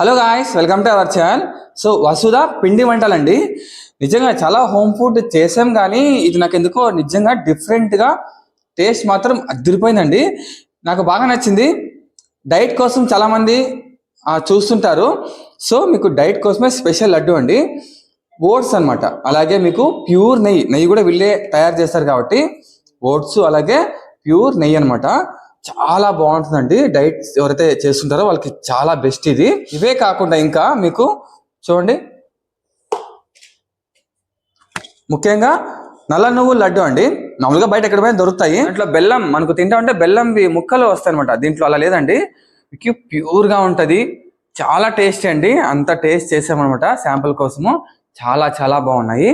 Hello guys welcome to our channel so Vasudha పిండి వంటలండి. నిజంగా చాలా హోమ్ ఫుడ్ చేసాం కానీ ఇది నాకు ఎందుకో నిజంగా డిఫరెంట్గా టేస్ట్ మాత్రం అదిరిపోయిందండి. నాకు బాగా నచ్చింది. డైట్ కోసం చాలామంది చూస్తుంటారు. సో మీకు డైట్ కోసమే స్పెషల్ లడ్డు అండి. ఓట్స్ అన్నమాట. అలాగే మీకు ప్యూర్ నెయ్యి. నెయ్యి కూడా వీళ్ళే తయారు చేస్తారు కాబట్టి ఓట్స్ అలాగే ప్యూర్ నెయ్యి అనమాట చాలా బాగుంటుందండి. డైట్ ఎవరైతే చేస్తుంటారో వాళ్ళకి చాలా బెస్ట్ ఇది. ఇవే కాకుండా ఇంకా మీకు చూడండి. ముఖ్యంగా నల్ల నువ్వు లడ్డు అండి. మామూలుగా బయట ఎక్కడ పోయినా దొరుకుతాయి. దాంట్లో బెల్లం మనకు తింటా ఉంటే బెల్లం ముక్కలు వస్తాయి అనమాట దీంట్లో అలా లేదండి. మీకు ప్యూర్గా ఉంటుంది. చాలా టేస్టీ అండి. అంత టేస్ట్ చేసామన్నమాట శాంపుల్ కోసము. చాలా చాలా బాగున్నాయి.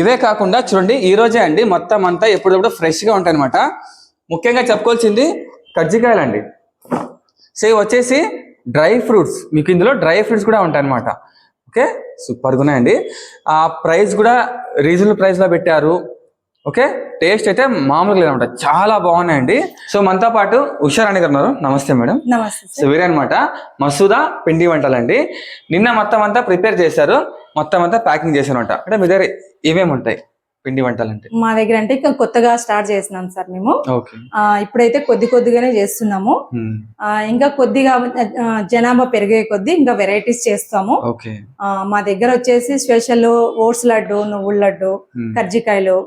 ఇవే కాకుండా చూడండి ఈ రోజే అండి మొత్తం అంతా ఎప్పుడప్పుడు ఫ్రెష్గా ఉంటాయి అనమాట ముఖ్యంగా చెప్పుకోవాల్సింది కజ్జికాయలండి. సో ఇవి వచ్చేసి డ్రై ఫ్రూట్స్. మీకు ఇందులో డ్రై ఫ్రూట్స్ కూడా ఉంటాయి అనమాట ఓకే? సూపర్గా ఉన్నాయండి. ఆ ప్రైస్ కూడా రీజనబుల్ ప్రైస్లో పెట్టారు. ఓకే? టేస్ట్ అయితే మామూలుగా లేదనమాట చాలా బాగున్నాయండి. సో మనతో పాటు ఉషారాణి గారు ఉన్నారు. నమస్తే మేడం. నమస్తే సో వీరే అనమాట మసూదా పిండి వంటలండి. నిన్న మొత్తం అంతా ప్రిపేర్ చేశారు. మొత్తం అంతా ప్యాకింగ్ చేశారనమాట అంటే మీ దగ్గర ఏమేమి ఉంటాయి? పిండి వంటలు అంటే మా దగ్గర అంటే ఇంకా కొత్తగా స్టార్ట్ చేసినాం సార్ మేము. ఇప్పుడైతే కొద్ది కొద్దిగానే చేస్తున్నాము. ఇంకా కొద్దిగా జనాభా పెరిగే కొద్ది ఇంకా వెరైటీస్ చేస్తాము. మా దగ్గర వచ్చేసి స్పెషల్ ఓట్స్ లడ్డు నువ్వుల లడ్డు కర్జికాయలు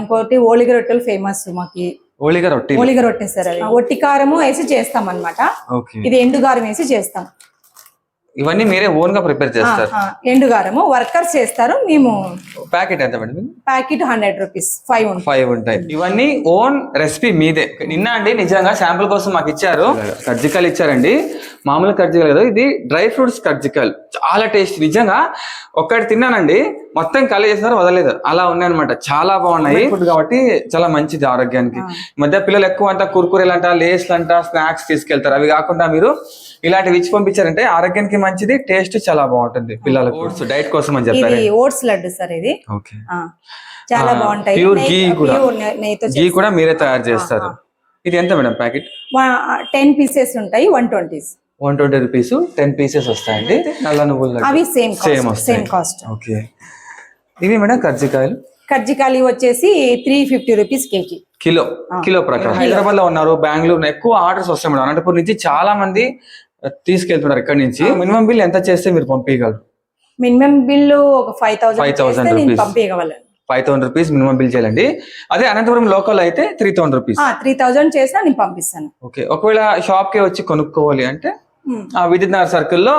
ఇంకోటి ఓలిగ రొట్టెలు ఫేమస్ మాకి. ఓలిగా రొట్టి ఓలిగ రొట్టె సార్ అది ఒట్టి కారము వేసి చేస్తాం అన్నమాట ఓకే. ఇది ఎండు కారం వేసి చేస్తాం. ఇవన్నీ మీరే ఓన్గా ప్రిపేర్ చేస్తారు. ఆ, ఎండు కారము వర్కర్స్ చేస్తారు మేము ప్యాకెట్ ఎంత madam packet hundred rupees five ఉంటుంది ఫైవ్ ఉంటాయి. ఇవన్నీ ఓన్ రెసిపీ మీదే. నిన్న అండి నిజంగా శాంపుల్ కోసం మాకు ఇచ్చారు. కర్జికాయలు ఇచ్చారండి. మామూలు కర్జికాయలు కదా ఇది డ్రై ఫ్రూట్స్ కర్జికాయలు చాలా టేస్ట్. నిజంగా ఒక్కటి తిన్నానండి మొత్తం కలర్ చేసినారు వదలేదు అలా ఉన్నాయన్నమాట. చాలా బాగున్నాయి. ఫుడ్ కాబట్టి చాలా మంచిది ఆరోగ్యానికి. మధ్య పిల్లలు ఎక్కువ అంతా కుర్కురేలు అంట లేస్లు అంట స్నాక్స్ తీసుకెళ్తారు. అవి కాకుండా మీరు ఇలాంటివి ఇచ్చి పంపించారంటే ఆరోగ్యానికి మంచిది టేస్ట్ చాలా బాగుంటుంది పిల్లలకు ఓట్స్. డైట్ కోసం అని చెప్పారు. ఇది ఓట్స్ లడ్డు సార్ ఇది. ఓకే. ఆ, చాలా బాగుంటాయి. నెయ్యి- ghee కూడా. గీ కూడా మీరే తయారు చేస్తారు. ఇది ఎంత మేడం ప్యాకెట్? టెన్ పీసెస్ ఉంటాయి one twenties one twenty rupees ten pieces వస్తాయండి. నల్ల నువ్వులు. అవి same same same cost okay ఇవి మేడం కర్జికాయలు? కర్జికాలి వచ్చేసి three fifty rupees kg kilo. Kilo ప్రకారం. హైదరాబాద్లో ఉన్నారు బెంగళూరు ఎక్కువ ఆర్డర్స్ వస్తాయి మేడం. అనంతపురం నుంచి చాలా మంది తీసుకెళ్తున్నారు ఇక్కడ నుంచి. మినిమం బిల్ ఎంత చేస్తే మీరు పంపించగలరు? మినిమం బిల్లు ఒక ఫైవ్ 5,000 థౌసండ్ నేను rupees. పంపించగలను. Five thousand rupees minimum bill చేయాలండి. అదే అనంతపురం లోకల్ అయితే three thousand rupees three thousand చేసినా నేను పంపిస్తాను. ఓకే ఒకవేళ షాప్కి వచ్చి కొనుక్కోవాలి అంటే. ఆ విద్యుత్ నగర్ సర్కిల్లో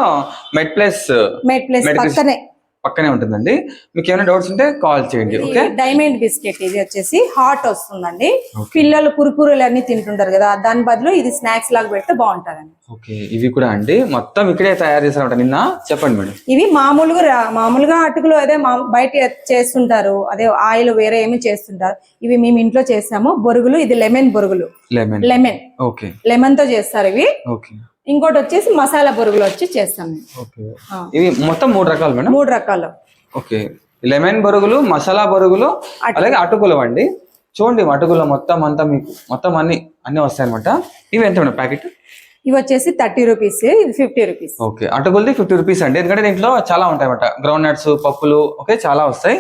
మెడ్ ప్లస్ మేడ్ ప్లేస్ పక్కనే. పక్కనే ఉంటుందండి. మీకు ఏమైనా డౌట్స్ ఉంటే కాల్ చేయండి ఓకే డైమండ్ బిస్కెట్ ఇది వచ్చేసి హాట్ వస్తుందండి. పిల్లలు కురుకురులు అన్ని తింటుంటారు కదా దాని బదులు ఇది స్నాక్స్ లాగా పెడితే బాగుంటదండి. ఓకే ఇవి కూడా అండి. మొత్తం ఇక్కడే తయారు చేశారంట నిన్న. చెప్పండి మేడం. ఇవి మామూలుగా మామూలుగా అటుకులు అదే బయట చేస్తుంటారు. అదే ఆయిల్ వేరే ఏమి చేస్తుంటారు. ఇవి మేము ఇంట్లో చేస్తాము బొరుగులు ఇది లెమన్ బొరుగులు. లెమన్ లెమన్ ఓకే లెమన్తో చేస్తారు ఇవి. ఓకే ఇంకోటి వచ్చేసి మసాలా బొరుగులు వచ్చి చేస్తాం. ఇవి మొత్తం మూడు రకాలు మేడం? మూడు రకాలు. ఓకే. లెమన్ బొరుగులు మసాలా బొరుగులు అలాగే అటుకులు అండి. చూడండి అటుకులు మొత్తం అంతా మీకు మొత్తం అన్ని అన్ని వస్తాయి అనమాట ఇవి ఎంత మేడం ప్యాకెట్? ఇవి వచ్చేసి థర్టీ రూపీస్ ఇది ఫిఫ్టీ రూపీస్. ఓకే. అటుకులది ఫిఫ్టీ రూపీస్ అండి. ఎందుకంటే దీంట్లో చాలా ఉంటాయి అనమాట గ్రౌండ్ నట్స్ పప్పులు ఓకే చాలా వస్తాయి.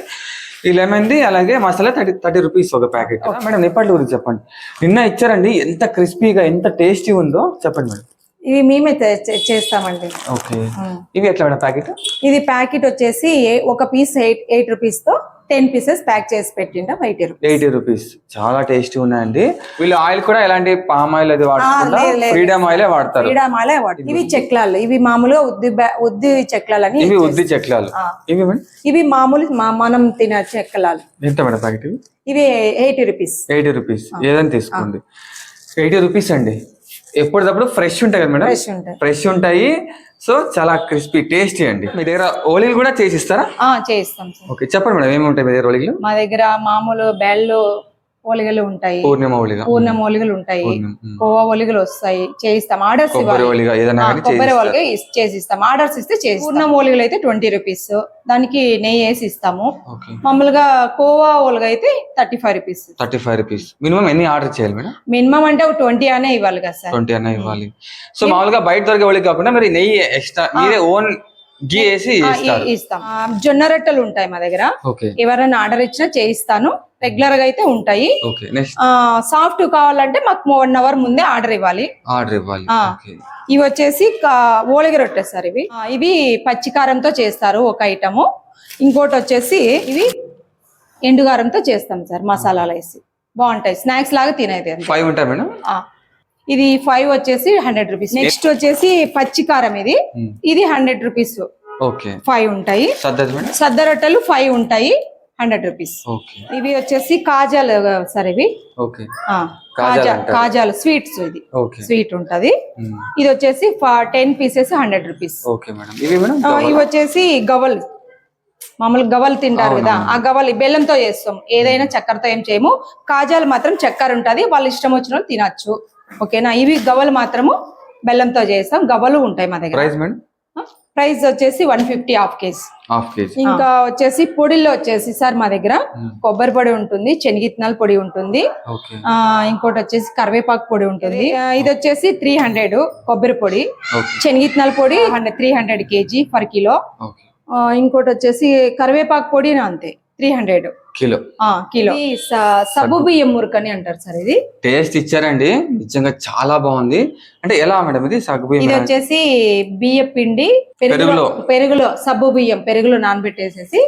ఈ లెమన్ది అలాగే మసాలా థర్టీ థర్టీ రూపీస్ ఒక ప్యాకెట్. మేడం నిప్పట్ల గురించి చెప్పండి. నిన్న ఇచ్చారండి. ఎంత క్రిస్పీగా ఎంత టేస్టీ ఉందో చెప్పండి మేడం. ఇవి మేమే చేస్తామండి. ఓకే. ఇవి ఎట్లా ప్యాకెట్? ఇది ప్యాకెట్ వచ్చేసి ఒక పీస్ ఎయిట్ ఎయిట్ రూపీస్తో టెన్ పీసెస్ ప్యాక్ చేసి పెట్టిండ ఎయిటీ రూపీస్. Eighty rupees. చాలా టేస్టీ ఉన్నాయండి. వీళ్ళు ఆయిల్ కూడా ఎలాంటి పామ్ ఆయిల్ అది వాడకుండా లేదు, లేదు. ఫ్రీడమ్ ఆయిలే వాడతారు. ఇవి చెక్లాలు. ఇవి మామూలుగా ఉద్ది ఉద్ది చెక్లాలు అని ఇవి ఉద్ది చెక్లాలు. ఇవి ఇవి మామూలు మనం తినే చెక్కలాలు ఎంత మేడం ప్యాకెట్ ఇవి? Eighty rupees. Eighty rupees. ఏదైనా తీసుకోండి. ఎయిటీ రూపీస్ అండి. ఎప్పటికప్పుడు ఫ్రెష్ ఉంటాయి కదా మేడం? ఫ్రెష్ ఉంటాయి. ఫ్రెష్ ఉంటాయి. సో చాలా క్రిస్పీ టేస్టీ అండి. మీ దగ్గర ఓలీలు కూడా చేసి ఇస్తారా? సార్. ఓకే చెప్పండి మేడం ఏమి ఉంటాయి మీ దగ్గర ఓలీలు? మా దగ్గర మామూలు బెల్లు ఓలిగలు ఉంటాయి. పూర్ణిమ ఒలిగా పూర్ణం ఓలిగలు ఉంటాయి. కోవా ఒలిగలు వస్తాయి. చేయిస్తాం. ఆర్డర్స్ కొబ్బరి ఇవ్వాలి. ఒలిగా ఏదైనా ఆ, కానీ కొబ్బరి చేసిస్తారు. ఒలిగ ఇస్- చేసి ఇస్తాం ఆర్డర్స్ ఇస్తే చేసి పూర్ణం ఓలిగలు అయితే ట్వంటీ రూపీస్. దానికి నెయ్యి వేసి ఇస్తాము. మామూలుగా కోవా ఓలిగ అయితే thirty five rupees. Thirty five rupees. Minimum ఎన్ని ఆర్డర్ చేయాలి మేడం? మినిమం అంటే ఒక ట్వంటీ అనే ఇవ్వాలి కదా సార్. ట్వంటీ అన్న ఇవ్వాలి. సో మామూలుగా బయట దొరికే వాళ్ళకి కాకుండా మీరు నెయ్యి ఎక్స్ట్రా మీరే ఓన్ ఇస్తాం. జొన్న రొట్టెలు ఉంటాయి మా దగ్గర. ఎవరైనా ఆర్డర్ ఇచ్చినా చేయిస్తాను. రెగ్యులర్గా అయితే ఉంటాయి. సాఫ్ట్ కావాలంటే మాకు వన్ అవర్ ముందే ఆర్డర్ ఇవ్వాలి. ఆర్డర్ ఇవ్వాలి. ఇవి వచ్చేసి ఓలిగ రొట్టె సార్ ఇవి. ఇవి పచ్చికారంతో చేస్తారు ఒక ఐటము. ఇంకోటి వచ్చేసి ఇవి ఎండుగారంతో చేస్తాం సార్ మసాలాలు వేసి. బాగుంటాయి. స్నాక్స్ లాగా తినేది. ఫైవ్ ఉంటాయి మేడం. ఇది ఫైవ్ వచ్చేసి హండ్రెడ్ రూపీస్ నెక్స్ట్ వచ్చేసి పచ్చికారం ఇది. Hmm. ఇది హండ్రెడ్ రూపీస్ ఓకే ఫైవ్ ఉంటాయి. సద్ద రొట్టెలు ఫైవ్ ఉంటాయి. హండ్రెడ్ రూపీస్ ఇవి వచ్చేసి కాజాలు సార్ ఇవి. కాజాలు కాజా అంటారు. కాజాలు స్వీట్స్ ఇది. స్వీట్ ఉంటది. ఉమ్. ఇది వచ్చేసి టెన్ పీసెస్ హండ్రెడ్ రూపీస్ ఇవి వచ్చేసి గవల్ మామూలు గవల్ తింటారు కదా ఆ గవల్ బెల్లంతో చేస్తాం. ఏదైనా చక్కెరతో ఏం చేయము. కాజాలు మాత్రం చక్కెర ఉంటది. వాళ్ళ ఇష్టం వచ్చిన వాళ్ళు తినచ్చు. ఓకేనా? ఇవి గవలు మాత్రము బెల్లంతో చేస్తాం. గవలు ఉంటాయి మా దగ్గర. Price madam? ప్రైస్ వచ్చేసి వన్ ఫిఫ్టీ హాఫ్ కేజీ. ఇంకా వచ్చేసి పొడిలో వచ్చేసి సార్ మా దగ్గర. కొబ్బరి పొడి ఉంటుంది శనగిత్తనాల పొడి ఉంటుంది. ఓకే. ఆ ఇంకోటి వచ్చేసి కరివేపాకు పొడి ఉంటుంది. ఇది వచ్చేసి త్రీ హండ్రెడ్ కొబ్బరి పొడి. ఓకే. శనగిత్తనాల పొడి three hundred kg per kilo. Okay. ఆ, ఇంకోటి వచ్చేసి కరివేపాకు పొడి అంతే త్రీ హండ్రెడ్. కిలో. కిలో. ఇది సబ్బు బియ్యం మురుకని అంటారు సార్ ఇది. టేస్ట్ ఇచ్చారండి. నిజంగా చాలా బాగుంది. అంటే ఎలా మేడం ఇది సగ్గుబియ్యం ఇది మేడం? వచ్చేసి బియ్య పిండి పెరుగులో పెరుగులో. సబ్బు బియ్యం పెరుగులో నానబెట్టేసేసి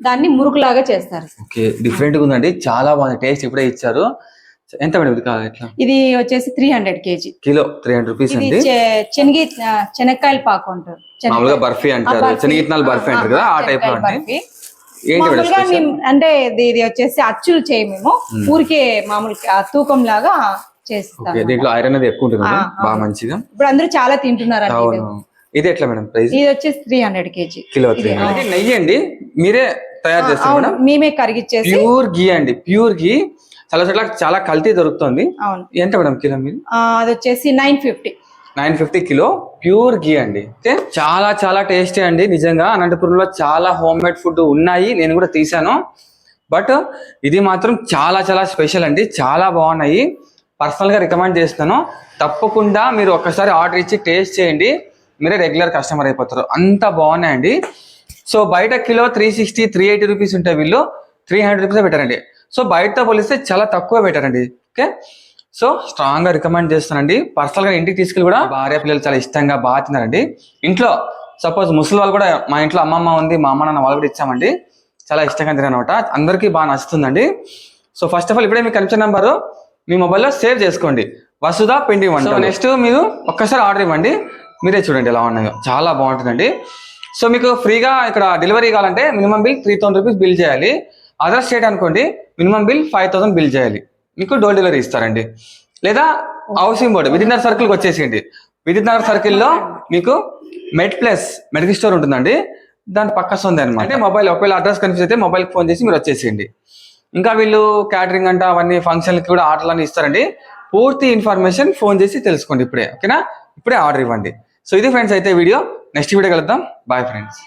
దాన్ని మురుకులాగా చేస్తారు. ఓకే డిఫరెంట్గా ఉందండి. చాలా బాగుంది. టేస్ట్ ఇప్పుడే ఇచ్చారు. ఎంత మేడం ఇది కాదు ఎట్లా ఇది వచ్చేసి three hundred kg. Kilo three hundred rupees ఇది అండి. శనగి శనక్కాయల పాకు అంటారు. మామూలుగా బర్ఫీ అంటారు. బర్ఫీ. శనగిత్తనాలు బర్ఫీ అంటారు కదా ఆ టైప్లో అండి. మామూలుగా మేము- అంటే ఇది వచ్చేసి అచ్చులు చేయి మేము. ఊరికే మామూలు తూకం లాగా చేస్తాం దీంట్లో ఐరన్ అనేది ఎక్కువ ఉంటుంది బాగా. మంచిగా? ఇప్పుడు అందరూ చాలా తింటున్నారు ఇది. ఎట్లా మేడం ప్రైస్? ఇది వచ్చేసి త్రీ హండ్రెడ్ కేజీ. కిలో నెయ్యి అండి. మీరే తయారు మేడం. మేమే కరిగిచ్చేసి ప్యూర్ గీ అండి. ప్యూర్ గీ చాలా చోట్ల చాలా కల్తీ దొరుకుతుంది. ఎంత మేడం కిలో మీరు అది వచ్చేసి nine fifty. Nine fifty kilo pure ghee అండి. ఓకే? చాలా చాలా టేస్టీ అండి. నిజంగా అనంతపురంలో చాలా హోమ్ మేడ్ ఫుడ్ ఉన్నాయి. నేను కూడా తీసాను బట్ ఇది మాత్రం చాలా చాలా స్పెషల్ అండి. చాలా బాగున్నాయి. పర్సనల్గా రికమెండ్ చేస్తాను తప్పకుండా మీరు ఒక్కసారి ఆర్డర్ ఇచ్చి టేస్ట్ చేయండి. మీరే రెగ్యులర్ కస్టమర్ అయిపోతారు. అంత బాగున్నాయండి. సో బయట kilo three sixty three eighty rupees ఉంటాయి వీళ్ళు త్రీ హండ్రెడ్ రూపీస్ పెట్టారండి. సో బయటతో పోలిస్తే చాలా తక్కువ పెట్టారండి. ఓకే? సో స్ట్రాంగ్గా రికమెండ్ చేస్తానండి. పర్సనల్గా ఇంటికి తీసుకెళ్ళి కూడా భార్య పిల్లలు చాలా ఇష్టంగా బాగా తిన్నారండి. ఇంట్లో సపోజ్ ముసలి వాళ్ళు కూడా మా ఇంట్లో అమ్మమ్మ ఉంది మా అమ్మ నాన్న వాళ్ళు కూడా ఇచ్చామండి. చాలా ఇష్టంగా తినమాట అందరికీ బాగా నచ్చుతుందండి. సో ఫస్ట్ ఆఫ్ ఆల్ ఇప్పుడే మీకు కనిపించిన నెంబరు మీ మొబైల్లో సేవ్ చేసుకోండి. వసుదా పిండి వంట. నెక్స్ట్ మీరు ఒక్కసారి ఆర్డర్ ఇవ్వండి. మీరే చూడండి ఎలా ఉన్నాయో. చాలా బాగుంటుందండి. సో మీకు ఫ్రీగా ఇక్కడ డెలివరీ కావాలంటే minimum bill three thousand rupees bill చేయాలి. అదర్ స్టేట్ అనుకోండి minimum bill five thousand bill చేయాలి. మీకు డోర్ డెలివరీ ఇస్తారండి. లేదా హౌసింగ్ బోర్డు విధినగర్ సర్కిల్కి వచ్చేసేయండి. విధినగర్ సర్కిల్లో మీకు మెడ్ ప్లస్ మెడికల్ స్టోర్ ఉంటుందండి. దాని పక్క ఉంది అనమాట అంటే మొబైల్ ఒకవేళ అడ్రస్ కన్ఫ్యూజ్ అయితే మొబైల్ ఫోన్ చేసి మీరు వచ్చేసేయండి. ఇంకా వీళ్ళు క్యాటరింగ్ అంట అవన్నీ ఫంక్షన్లకి కూడా ఆర్డర్లు ఇస్తారండి. పూర్తి ఇన్ఫర్మేషన్ ఫోన్ చేసి తెలుసుకోండి ఇప్పుడే ఓకేనా ఇప్పుడే ఆర్డర్ ఇవ్వండి. సో ఇది ఫ్రెండ్స్ అయితే వీడియో. నెక్స్ట్ వీడియో కలుద్దాం. Bye friends